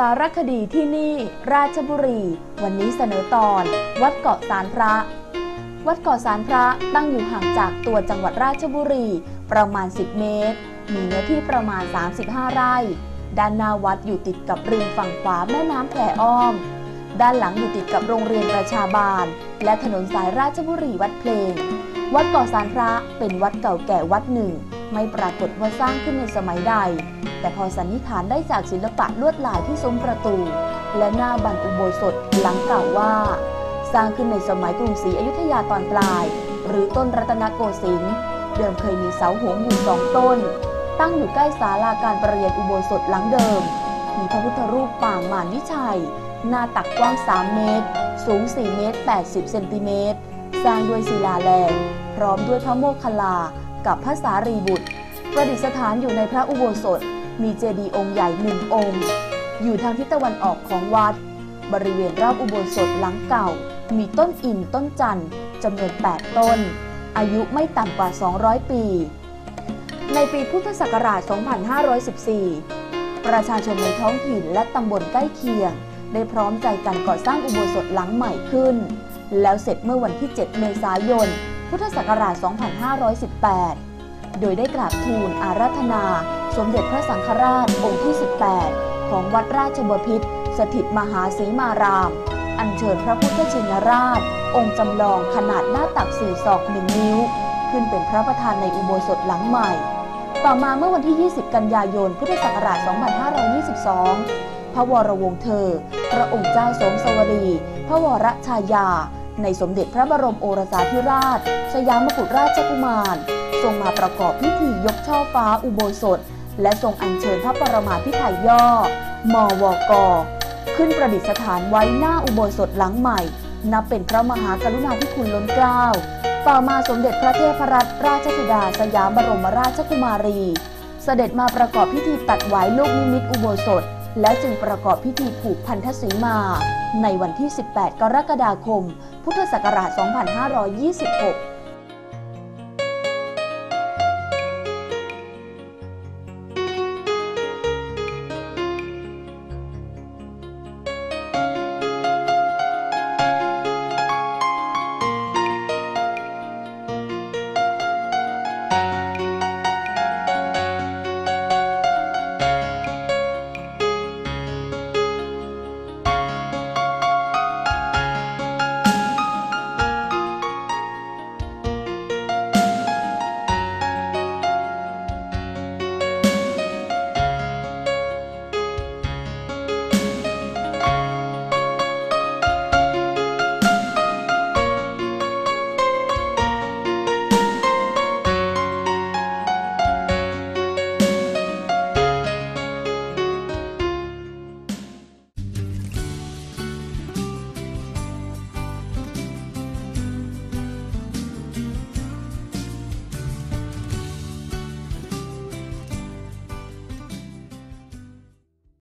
สารคดีที่นี่ ราชบุรี วันนี้เสนอตอน วัดเกาะสารพระ วัดเกาะสารพระตั้งอยู่ห่างจากตัวจังหวัดราชบุรี ประมาณ 10 เมตร มีเนื้อที่ประมาณ 35 ไร่ ด้านหน้าวัดอยู่ติดกับริมฝั่งขวาแม่น้ำแผ่อ้อม ด้านหลังอยู่ติดกับโรงเรียนประชาบาล และถนนสายราชบุรีวัดเพลง วัดเกาะสารพระเป็นวัดเก่าแก่วัดหนึ่ง ไม่ปรากฏว่าสร้างขึ้นในสมัยใด แต่พอสันนิษฐานได้จากศิลปะลวดลายที่ซุ้มประตู และหน้าบันอุโบสถหลังกล่าวว่า สร้างขึ้นในสมัยกรุงศรีอยุธยาตอนปลาย หรือต้นรัตนโกสินทร์เดิมเคยมีเสาหัวอยู่สองต้น ตั้งอยู่ใกล้ศาลาการประเรียนอุโบสถหลังเดิม มีพระพุทธรูปปางมารวิชัย หน้าตักกว้าง 3 เมตร สูง 4 เมตร 80 เซนติเมตร สร้างด้วยศิลาแรงพร้อมด้วยพระโมคคัลลา กับพระสารีบุตร ประดิษฐานอยู่ในพระอุโบสถ มีเจดีย์องค์ใหญ่หนึ่งองค์ อยู่ทางทิศตะวันออกของวัด บริเวณรอบอุโบสถหลังเก่า มีต้นอินต้นจันทร์จำนวน 8 ต้น อายุไม่ต่ำกว่า 200 ปี ในปีพุทธศักราช 2514 ประชาชนในท้องถิ่นและตำบลใกล้เคียง ได้พร้อมใจกันก่อสร้างอุโบสถหลังใหม่ขึ้น แล้วเสร็จเมื่อวันที่ 7 เมษายน พุทธศักราช 2518 โดยได้กราบทูลอาราธนา สมเด็จพระสังฆราชองค์ที่ 18 ของวัดราชบพิตรสถิตมหาสีมาราม อัญเชิญพระพุทธชินราช องค์จำลองขนาดหน้าตักสี่ศอกหนึ่งนิ้ว ขึ้นเป็นพระประธานในอุโบสถหลังใหม่ ต่อมาเมื่อวันที่ 20 กันยายน พุทธศักราช 2522 พระวรวงศ์เธอ พระองค์เจ้าสมสวรี พระวรชายา ในสมเด็จพระบรมโอรสาธิราช สยามกุฎราชกุมาร ทรงมาประกอบพิธียกช่อฟ้าอุโบสถ และทรงอัญเชิญพระปรมาภิไธยย่อ มวก ขึ้นประดิษฐานไว้หน้าอุโบสถหลังใหม่ นับเป็นพระมหากรุณาธิคุณล้นเกล้า ต่อมาสมเด็จพระเทพรัตนราชสุดาสยามบรมราชกุมารี เสด็จมาประกอบพิธีตัดหวายลูกนิมิตอุโบสถ และจึงประกอบพิธีผูกพันธสีมา ในวันที่ 18 กรกฎาคม พุทธศักราช 2526